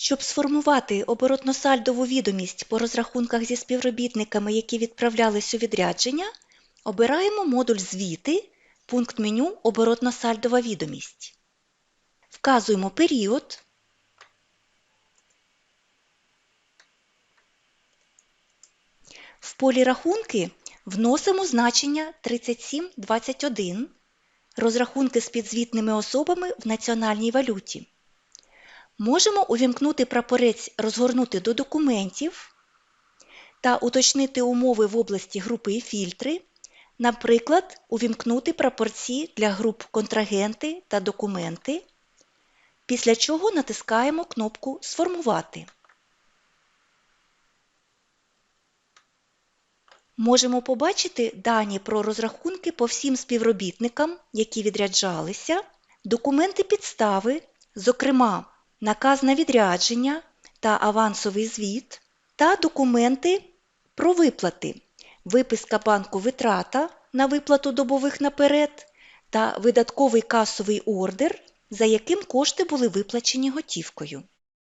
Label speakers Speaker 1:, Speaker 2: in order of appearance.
Speaker 1: Щоб сформувати оборотно-сальдову відомість по розрахунках зі співробітниками, які відправлялись у відрядження, обираємо модуль Звіти, пункт меню Оборотно-сальдова відомість. Вказуємо період. В полі Рахунки вносимо значення 3721 розрахунки з підзвітними особами в національній валюті. Можемо увімкнути прапорець Розгорнути до документів та уточнити умови в області групи і фільтри, наприклад, увімкнути прапорці для груп Контрагенти та Документи, після чого натискаємо кнопку Сформувати. Можемо побачити дані про розрахунки по всім співробітникам, які відряджалися, документи підстави, зокрема наказ на відрядження та авансовий звіт, та документи про виплати, виписка банку витрата на виплату добових наперед та видатковий касовий ордер, за яким кошти були виплачені готівкою.